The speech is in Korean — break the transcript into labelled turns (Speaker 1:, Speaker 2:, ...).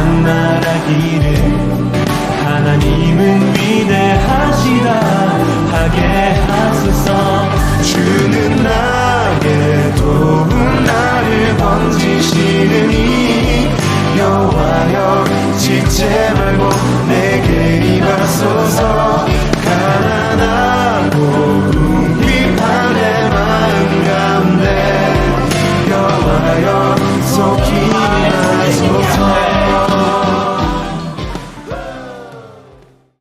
Speaker 1: 항상 말하기를 하나님은 위대하시다. 하게 하소서.
Speaker 2: 주는 나의 도움 나를 지체 말고 내게 임하소서